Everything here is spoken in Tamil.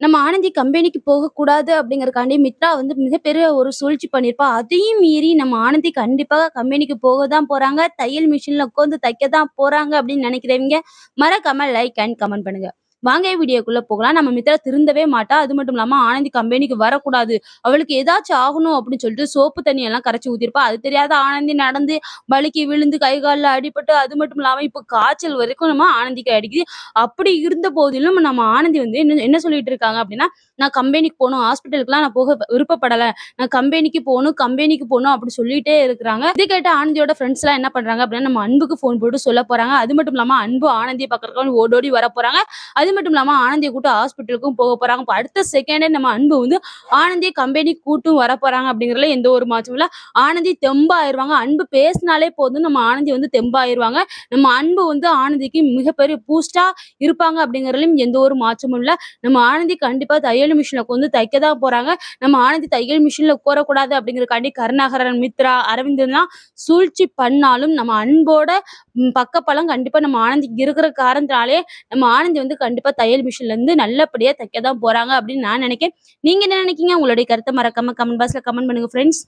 நம்ம ஆனந்தி கம்பெனிக்கு போகக்கூடாது அப்படிங்கறக்காண்டி மித்ரா வந்து மிகப்பெரிய ஒரு சூழ்ச்சி பண்ணியிருப்பா. அதையும் மீறி நம்ம ஆனந்தி கண்டிப்பா கம்பெனிக்கு போக தான் போறாங்க. தையல் மிஷின்ல உட்காந்து தைக்க தான் போறாங்க அப்படின்னு நினைக்கிறவங்க மறக்காம லைக் அண்ட் கமெண்ட் பண்ணுங்க. வாங்க வீடியோக்குள்ள போகலாம். நம்ம மித்ரா திருந்தவே மாட்டா. அது மட்டும் இல்லாம ஆனந்தி கம்பெனிக்கு வரக்கூடாது. அவளுக்கு ஏதாச்சும் ஆகணும் அப்படின்னு சொல்லிட்டு சோப்பு தண்ணி எல்லாம் கரைச்சி ஊத்திருப்பா. அது தெரியாத ஆனந்தி நடந்து வழுக்கி விழுந்து கை காலில் அடிபட்டு அது மட்டும் இல்லாம இப்ப காய்ச்சல் வரைக்கும் நம்ம ஆனந்திக்கு அடிக்குது. அப்படி இருந்த போதிலும் நம்ம ஆனந்தி வந்து என்ன என்ன சொல்லிட்டு இருக்காங்க அப்படின்னா, நான் கம்பெனிக்கு போகணும் ஹாஸ்பிட்டலுக்குலாம் நான் போக விருப்பப்படல. நான் கம்பெனிக்கு போகணும் கம்பெனிக்கு போகணும் அப்படி சொல்லிட்டே இருக்கிறாங்க. இது கேட்ட ஆனந்தியோட ஃப்ரெண்ட்ஸ்லாம் என்ன பண்றாங்க அப்படின்னா, நம்ம அன்புக்கு ஃபோன் போட்டு சொல்ல போறாங்க. அது மட்டும் இல்லாம அன்பு ஆனந்தியை பார்க்கறதுக்காக ஓடோடி வர போறாங்க. அது மட்டும் இல்லாம ஆனந்தியை கூட்டு ஹாஸ்பிட்டலுக்கும் போக போறாங்க. அடுத்த செகண்டே நம்ம அன்பு வந்து ஆனந்தி கம்பெனி கூட்டும் வர போறாங்க அப்படிங்கிறதுல எந்த ஒரு மாற்றமும் இல்ல. ஆனந்தி தெம்பாயிருவாங்க. அன்பு பேசினாலே போதும் நம்ம ஆனந்தி வந்து தெம்பாயிருவாங்க. நம்ம அன்பு வந்து ஆனந்திக்கு மிகப்பெரிய பூஸ்டா இருப்பாங்க அப்படிங்கிறதுலயும் எந்த ஒரு மாற்றமும் இல்ல. நம்ம ஆனந்தி கண்டிப்பா தையல் மிஷின்ல உட்காந்து தைக்க தான் போறாங்க. நம்ம ஆனந்தி தையல் மிஷின்ல கூறக்கூடாது அப்படிங்கிறதுக்காண்டி கருணாகரன், மித்ரா, அரவிந்தன்லாம் சூழ்ச்சி பண்ணாலும் நம்ம அன்போட ம் கண்டிப்பா நம்ம ஆனந்திக்கு இருக்கிற காரணத்தினாலே நம்ம ஆனந்தி வந்து கண்டிப்பா தையல் மிஷின்ல இருந்து நல்லபடியா தைக்க தான் போறாங்க அப்படின்னு நான் நினைக்கிறேன். நீங்க என்ன நினைக்கீங்க உங்களுடைய கருத்த மறக்காம கமெண்ட் பாக்ஸ்ல கமெண்ட் பண்ணுங்க ஃப்ரெண்ட்ஸ்.